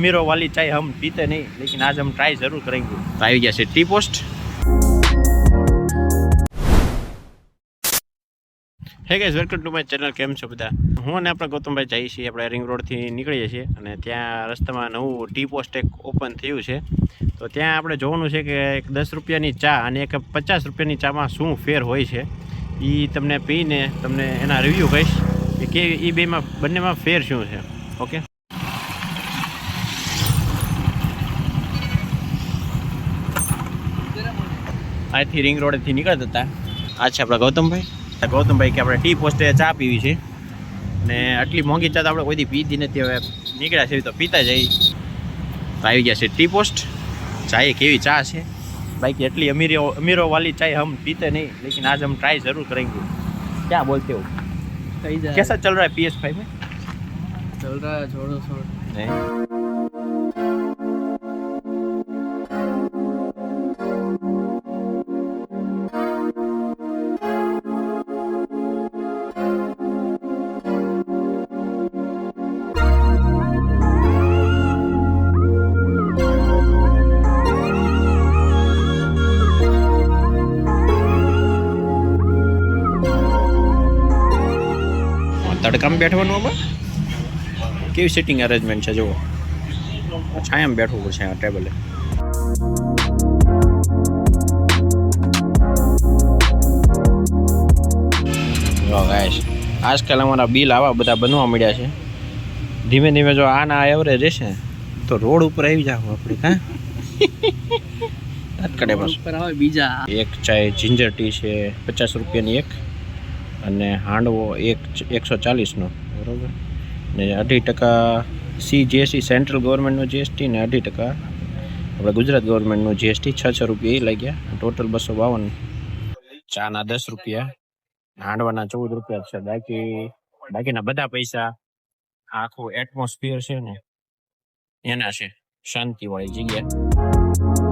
Miro वाली चाय हम पीते नहीं लेकिन आज हम ट्राई जरूर करेंगे તો આવી ગયા છે tea post hey guys welcome to my channel કેમ છો બધા હું અને આપણા ગૌતમભાઈ જઈએ છીએ આપણે રિંગ રોડથી નીકળીએ છીએ અને ત્યાં રસ્તામાં નવું ટી પોસ્ટ એક ઓપન થયું છે તો ત્યાં આપણે જોવાનું છે કે એક દસ રૂપિયાની ચા અને એક પચાસ રૂપિયાની ચામાં શું ફેર હોય છે એ તમને પીને તમને એના રિવ્યૂ કહીશ કે કે એ બેમાં બંનેમાં ફેર શું છે ઓકે અહીંથી રિંગ રોડથી નીકળતા હતા આ છે આપણા ગૌતમભાઈ ગૌતમભાઈ કે આપણે ટી પોસ્ટે ચા પીવી છે ને આટલી મોંઘી ચા તો આપણે કોઈથી પીધી નથી હવે નીકળ્યા છે તો પીતા જઈ તો આવી ગયા છે ટી પોસ્ટ ચાય કેવી ચા છે भाई कि इतनी अमीरो अमीरों वाली चाय हम पीते नहीं लेकिन आज हम ट्राई जरूर करेंगे क्या बोलते हो सही जा कैसा चल रहा है पी एस फाइव में चल रहा है छोड़ो छोड़ो नहीं તડકામાં બેઠવાનું આમાં? કેવી સિટિંગ અરેન્જમેન્ટ છે જુઓ. છાયામાં બેઠવું પડશે આ ટેબલે જો ગાઈસ આજકાલ અમારા બિલ આવા બધા બનવા મળ્યા છે. ધીમે ધીમે જો આના એવરેજ રહેશે તો રોડ ઉપર આવી જાવ આપણે હા તત્કડે બસ. બીજા. એક ચાય જિંજર ટી છે પચાસ રૂપિયાની એક. અને હાંડવો એક એકસો ચાલીસનો. બરાબર? ને અઢી ટકા સી જીએસટી સેન્ટ્રલ ગવર્મેન્ટનું જીએસટી ને અઢી ટકા આપણે ગુજરાત ગવર્મેન્ટનું જીએસટી છ છ રૂપિયા એ લાગ્યા. ટોટલ બસો બાવન. ચાના દસ રૂપિયા. હાંડવાના ચૌદ રૂપિયા છે. બાકી, બાકીના બધા પૈસા આખું એટમોસ્ફિયર છે ને, એના છે. શાંતિવાળી જગ્યા.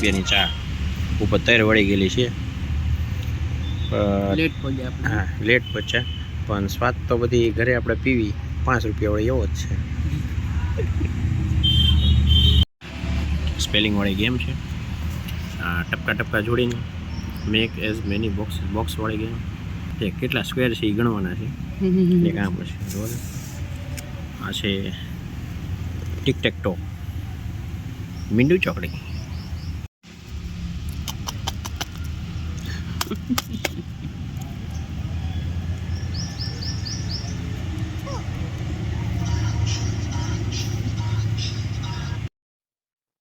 રૂપિયાની ચા ઉપર તૈર વળી ગયેલી છે. હા લેટ પચા પણ સ્વાદ તો બધી ઘરે આપણે પીવી. પાંચ રૂપિયા વળી એવો જ છે. સ્પેલિંગ વાળી ગેમ છે. આ ટપકા ટપકા જોડીને make as many box box વાળી ગેમ. તે કેટલા સ્ક્વેર છે એ ગણવાના છે. એ કામ છે. બરાબર આ છે ટિક ટેક ટો મીંડુ ચોકડી.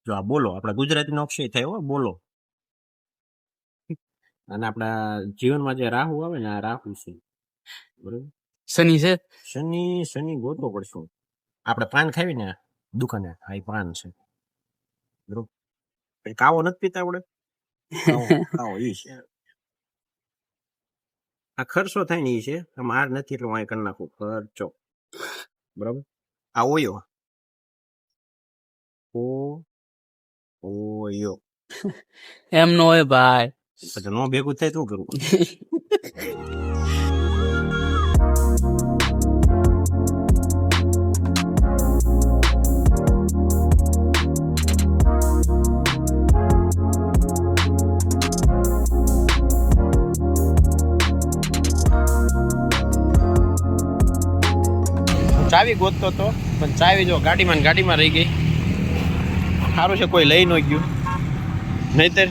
જો આ બોલો આપણા ગુજરાતીનો અક્ષય થયો બોલો. અને આપણા જીવનમાં જે રાહુ આવે ને આ રાહુ છે. બરોબર? શનિ છે? શનિ શનિ ગોતવો પડશું. આપણે પાન ખાવી ને દુકાને? હા એ પાન છે. બરોબર? કાવો નથી પીતા આપણે? કાવો ઈ છે. આ ખર્ચો થાય ને એ છે. આમ આર નથી એટલે હું અહીં કરી નાખું. ખર્ચો. બરાબર? આ ઓયો. ઓ ઓયો એમ નો હોય ભાઈ પછી નો ભેગું થાય તો શું કરવું ચાવી ગોતતો તો પણ ચાવી જો ગાડીમાં ને ગાડીમાં રહી ગઈ. સારું છે, કોઈ લઈ ન ગયું. નહીતર?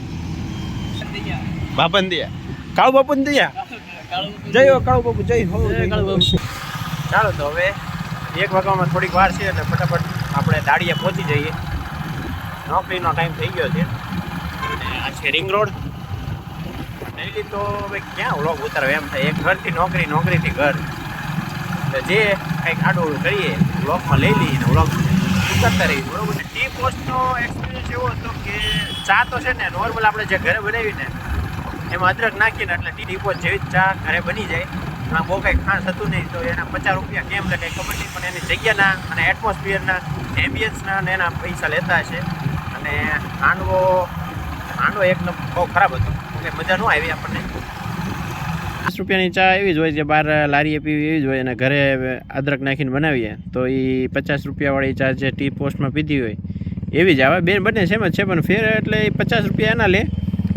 બાપંદિયા કાળુ બાપંદિયા જય હો, કાળુ બાપુ, જય હો ચાલો તો હવે એક વાગ્યામાં થોડીક વાર છે એટલે ફટાફટ આપણે દાડીએ પહોંચી જઈએ. નોકરીનો ટાઈમ થઈ ગયો છે. અને આ છે રિંગ રોડ ડેલી તો હવે ક્યાં વ્લોગ ઉતારવે? એમ થાય, એક ઘરથી નોકરી, નોકરીથી ઘર. એટલે જે કંઈક આડું કરીએ વ્લોગમાં લઈ લઈએ અને વ્લોગ ઉતારતા રહીએ, બરોબર ને ટી પોસ્ટનો એક્સપિરિયન્સ એવો હતો કે ચા તો છે ને નોર્મલ આપણે જે ઘરે બનાવીને એમાં અદરક નાખીને એટલે ટી પોસ્ટ જેવી ચા ઘરે બની જાય. આ બહુ કંઈ ખાસ હતું નહીં, તો એના પચાસ રૂપિયા કેમ લે કંઈ ખબર નહીં, પણ એની જગ્યાના અને એટમોસ્ફિયરના એમ્બિયન્સના અને એના પૈસા લેતા હશે. અને હાંડવો હાંડવો એકદમ બહુ ખરાબ હતો. એટલે મજા ન આવી આપણને. દસ રૂપિયાની ચા એવી જ હોય જે બહાર લારીએ પીવી એવી જ હોય અને ઘરે અદરક નાખીને બનાવીએ, તો એ પચાસ રૂપિયાવાળી ચા જે ટી પોસ્ટમાં પીધી હોય એવી જ આવે બેન બંને સેમ જ છે, પણ ફેર એટલે એ પચાસ રૂપિયા એના લે,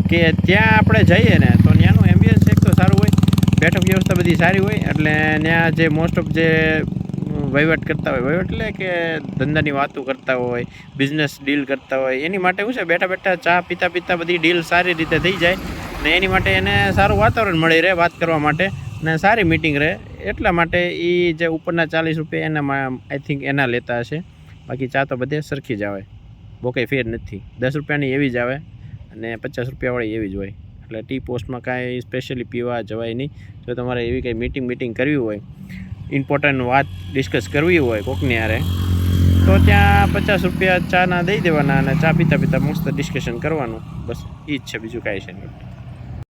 કે ત્યાં આપણે જઈએ ને, તો ત્યાંનું એમ્બિયન્સ એક તો સારું હોય, બેઠક વ્યવસ્થા બધી સારી હોય, એટલે ત્યાં જે મોસ્ટ ઓફ જે વહીવટ કરતા હોય, વહીવટ એટલે કે ધંધાની વાતો કરતા હોય બિઝનેસ ડીલ કરતા હોય, એની માટે શું છે, બેઠા બેઠા ચા પીતા પીતા બધી ડીલ સારી રીતે થઈ જાય, ને એની માટે એને સારું વાતાવરણ મળી રહે વાત કરવા માટે, ને સારી મિટિંગ રહે, એટલા માટે એ જે ઉપરના ચાલીસ રૂપિયા એનામાં આઈ થિંક એના લેતા હશે, બાકી ચા તો બધે સરખી જ આવે. બહુ કંઈ ફેર નથી. દસ રૂપિયાની એવી જ આવે અને પચાસ રૂપિયાવાળી એવી જ હોય. એટલે ટી પોસ્ટમાં કાંઈ સ્પેશિયલી પીવા જવાય નહીં. જો તમારે એવી કંઈ મીટિંગ મીટિંગ કરવી હોય ઇમ્પોર્ટન્ટ વાત ડિસ્કસ કરવી હોય કોકની હારે, તો ત્યાં પચાસ રૂપિયા ચાના દઈ દેવાના અને ચા પીતા પીતા મસ્ત ડિસ્કશન કરવાનું. બસ એ જ છે, બીજું કાંઈ છે નહીં.